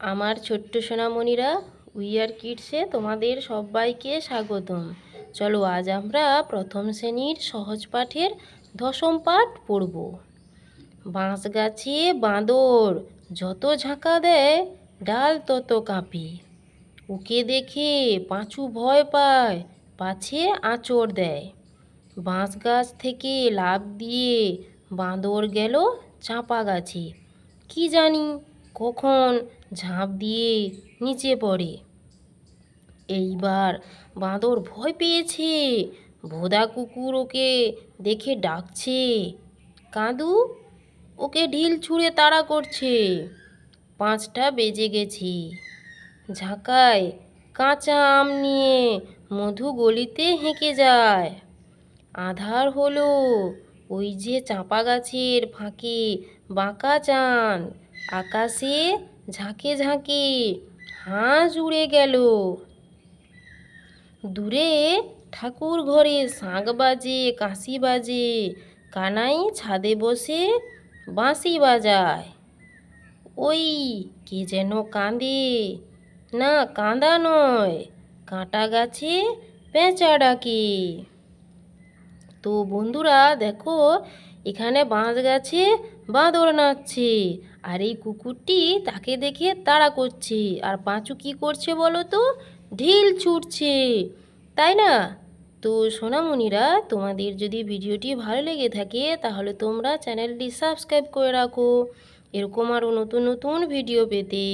আমার ছোট্ট সোনামণিরা উইয়ার কিডসে তোমাদের সবাইকে স্বাগতম। চলো আজ আমরা প্রথম শ্রেণির সহজ পাঠের দশম পাঠ পড়ব। বাঁশ গাছে বাঁদর যত ঝাঁকা দেয়, ডাল তত কাঁপে। ওকে দেখে পাঁচু ভয় পায়, পাছে আঁচড় দেয়। বাঁশ গাছ থেকে লাফ দিয়ে বাঁদর গেল চাঁপা গাছে। কি জানি কখন ঝাঁপ দিয়ে নিচে পড়ে? এইবার বাঁদর ভয় পেয়েছে। ভোদা কুকুর ওকে দেখে ডাকছে। কাঁদু? ওকে ঢিল ছুঁড়ে তাড়া করছে। পাঁচটা বেজে গেছে। ঝাঁকায় কাঁচা আম নিয়ে মধু গলিতে হেঁকে যায়। আধার হলো ওই যে চাঁপা গাছের ফাঁকে বাঁকা চাঁদ। আকাশে ঝাঁকে ঝাঁকে হাঁস উড়ে গেল। দূরে ঠাকুর ঘরে শাঁখ বাজে, কাশি বাজে, কানাই ছাদে বসে বাঁশি বাজায়। ওই কে যেন কাঁদে, না কাঁদা নয়, কাঁটা গাছে পেঁচা ডাকে। তো বন্ধুরা দেখো, এখানে বাঁশ গাছে বাঁদর নাচছে আর এই কুকুরটি তাকে দেখে তাড়া করছে। আর পাঁচু কি করছে বলো তো? ঢিল ছুটছে। তাই না? তো সোনামণিরা, তোমাদের যদি ভিডিওটি ভালো লেগে থাকে, তাহলে তোমরা চ্যানেলটি সাবস্ক্রাইব করে রাখো। এরকম আরও নতুন নতুন ভিডিও পেতে।